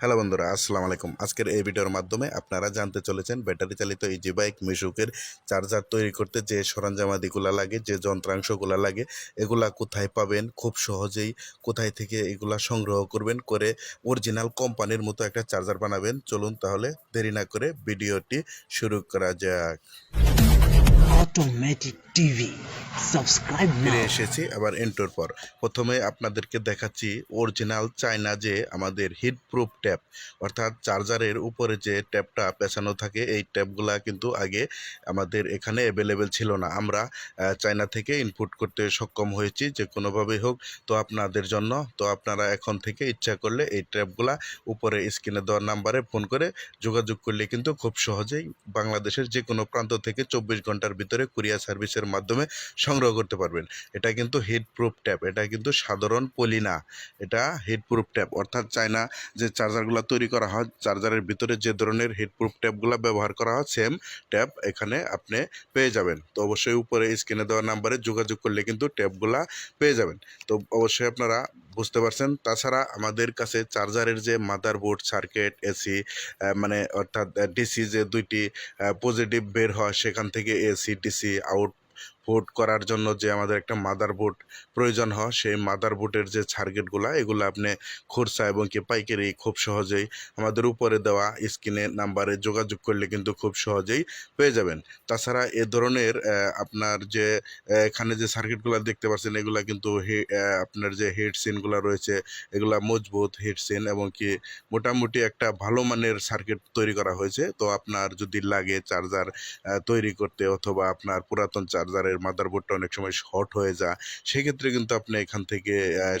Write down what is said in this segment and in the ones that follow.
Hello বন্ধুরা, আসসালামু আলাইকুম। আজকের এই ভিডিওর মাধ্যমে আপনারা জানতে চলেছেন ব্যাটারি চালিত ইজি বাইক মিশুকের চার্জার তৈরি করতে যে সরঞ্জামাদিগুলো লাগে, যে যন্ত্রাংশগুলো লাগে, এগুলা কোথায় পাবেন, খুব সহজেই কোথায় থেকে এগুলা সংগ্রহ করবেন, করে অরিজিনাল কোম্পানির মতো একটা চার্জার বানাবেন। চলুন তাহলে দেরি না করে ভিডিওটি শুরু করা যাক। Automatic TV. Subscribe ফিরে. এসেছি আবার এন্টোর পর প্রথমে আপনাদেরকে দেখাচ্ছি অরিজিনাল চায়না যে আমাদের হিট প্রুফ ট্যাপ অর্থাৎ চার্জারের উপরে যে ট্যাপটা পেছানো থাকে, এই ট্যাপগুলা কিন্তু আগে আমাদের এখানে অ্যাভেলেবেল ছিল না আমরা চায়না থেকে ইনপুট করতে সক্ষম হয়েছি, যে কোনোভাবেই হোক তো আপনাদের জন্য, তো আপনারা এখন থেকে ইচ্ছা করলে এই ট্যাপগুলা উপরে স্ক্রিনে দেওয়ার নাম্বারে ফোন করে যোগাযোগ করলে কিন্তু খুব সহজেই বাংলাদেশের যে কোনো প্রান্ত থেকে চব্বিশ ঘণ্টার ভিতরে কুরিয়ার সার্ভিসের মাধ্যমে সংগ্রহ করতে পারবেন। এটা কিন্তু হিট প্রুফ ট্যাপ এটা কিন্তু সাধারণ পলি না এটা হিট প্রুফ ট্যাপ অর্থাৎ চায়না যে চার্জারগুলো তৈরি করা হয় চার্জারের ভিতরে যে ধরনের হিট প্রুফ ট্যাপগুলো ব্যবহার করা হয় সেম ট্যাপ এখানে আপনি পেয়ে যাবেন। তো অবশ্যই উপরে স্ক্রিনে দেওয়া নাম্বারে যোগাযোগ করলে কিন্তু ট্যাপগুলা পেয়ে যাবেন। তো অবশ্যই আপনারা বুঝতে পারছেন। তাছাড়া আমাদের কাছে চার্জারের যে মাদারবোর্ড সার্কিট এসি মানে অর্থাৎ ডিসি যে দুইটি পজিটিভ বের হয় সেখান থেকে এসি ডিসি আউট পুট করার জন্য যে আমাদের একটা মাদারবোর্ড প্রয়োজন হয়, সেই মাদারবোর্ডের যে সার্কিটগুলো এগুলো আপনি খুরসা এবং কি পাইকারি খুব সহজেই আমাদের উপরে দেওয়া স্ক্রিনে নাম্বারে যোগাযোগ করলে কিন্তু খুব সহজেই পেয়ে যাবেন। তাছাড়া এ ধরনের আপনার যে এখানে যে সার্কিটগুলো দেখতে পাচ্ছেন, এগুলা কিন্তু আপনার যে হিট সিনগুলো রয়েছে, এগুলা মজবুত হিট সিন এবং কি মোটামুটি একটা ভালো মানের সার্কিট তৈরি করা হয়েছে। তো আপনার যদি লাগে চার্জার তৈরি করতে অথবা আপনার পুরাতন চার্জারের মাদারবোর্ডটা অনেক সময় শর্ট হয়ে যায়, সেক্ষেত্রে কিন্তু আপনি এখান থেকে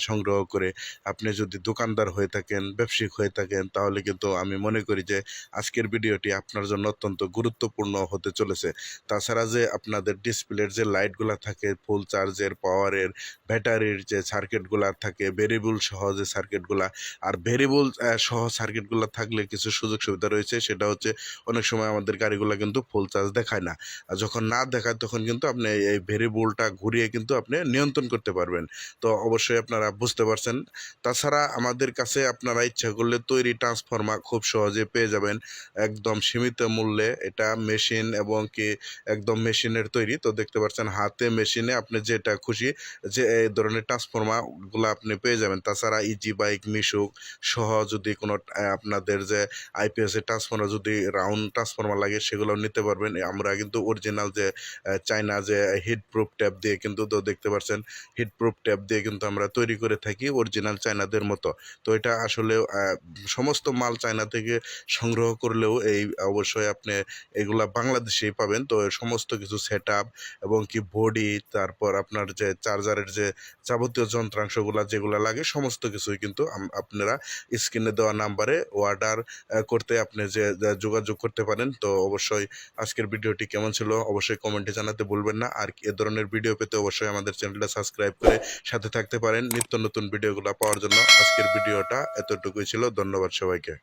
সংগ্রহ করে আপনি যদি দোকানদার হয়ে থাকেন, ব্যবসায়িক হয়ে থাকেন, তাহলে কিন্তু আমি মনে করি যে আজকের ভিডিওটি আপনার জন্য অত্যন্ত গুরুত্বপূর্ণ হতে চলেছে। তাছাড়া যে আপনাদের ডিসপ্লের যে লাইটগুলো থাকে ফুল চার্জের পাওয়ারের ব্যাটারির যে সার্কিটগুলো থাকে ভেরিয়েবল সহ যে সার্কিটগুলা আর ভেরিয়েবল সহ সার্কিটগুলো থাকলে কিছু সুযোগ সুবিধা রয়েছে, সেটা হচ্ছে অনেক সময় আমাদের গাড়িগুলো কিন্তু ফুল চার্জ দেখায় না। আর যখন না দেখায়, তখন কিন্তু আপনি এই ভেরিয়েবলটা ঘুরিয়ে কিন্তু আপনি নিয়ন্ত্রণ করতে পারবেন। তো অবশ্যই আপনারা বুঝতে পারছেন। তাছাড়া আমাদের কাছে আপনারা ইচ্ছা করলে তৈরি ট্রান্সফর্মার খুব সহজে পেয়ে যাবেন। একদম সীমিত মূল্যে এটা মেশিন এবং কি একদম মেশিনের তৈরি। তো দেখতে পাচ্ছেন হাতে মেশিনে আপনি যেটা খুশি যে এই ধরনের ট্রান্সফর্মারগুলো আপনি পেয়ে যাবেন। তাছাড়া ইজি বাইক মিশুক সহ যদি কোনো আপনাদের যে আইপিএস এর ট্রান্সফর্মার যদি রাউন্ড ট্রান্সফর্মার লাগে সেগুলো নিতে পারবেন। আমরা কিন্তু অরিজিনাল যে চায়না যে হিট প্রুফ ট্যাপ দিয়ে কিন্তু তো দেখতে পাচ্ছেন হিট প্রুফ ট্যাপ দিয়ে কিন্তু আমরা তৈরি করে থাকি অরিজিনাল চায়নাদের মতো। তো এটা আসলে সমস্ত মাল চায়না থেকে সংগ্রহ করলেও এই অবশ্যই আপনি এগুলা বাংলাদেশেই পাবেন। তো সমস্ত কিছু সেট আপ এবং কি বডি তারপর আপনার যে চার্জারের যে যাবতীয় যন্ত্রাংশগুলো যেগুলো লাগে, সমস্ত কিছুই কিন্তু আপনারা স্ক্রিনে দেওয়া নাম্বারে অর্ডার করতে আপনি যে যে যোগাযোগ করতে পারেন। তো অবশ্যই আজকের ভিডিওটি কেমন ছিল অবশ্যই কমেন্টে জানাতে ভুলবেন না। আর এ ধরনের ভিডিও পেতে অবশ্যই আমাদের চ্যানেলটা সাবস্ক্রাইব করে সাথে থাকতে পারেন। নিত্য নতুন ভিডিওগুলো পাওয়ার জন্য আজকের ভিডিওটা এতটুকুই ছিল। ধন্যবাদ সবাইকে।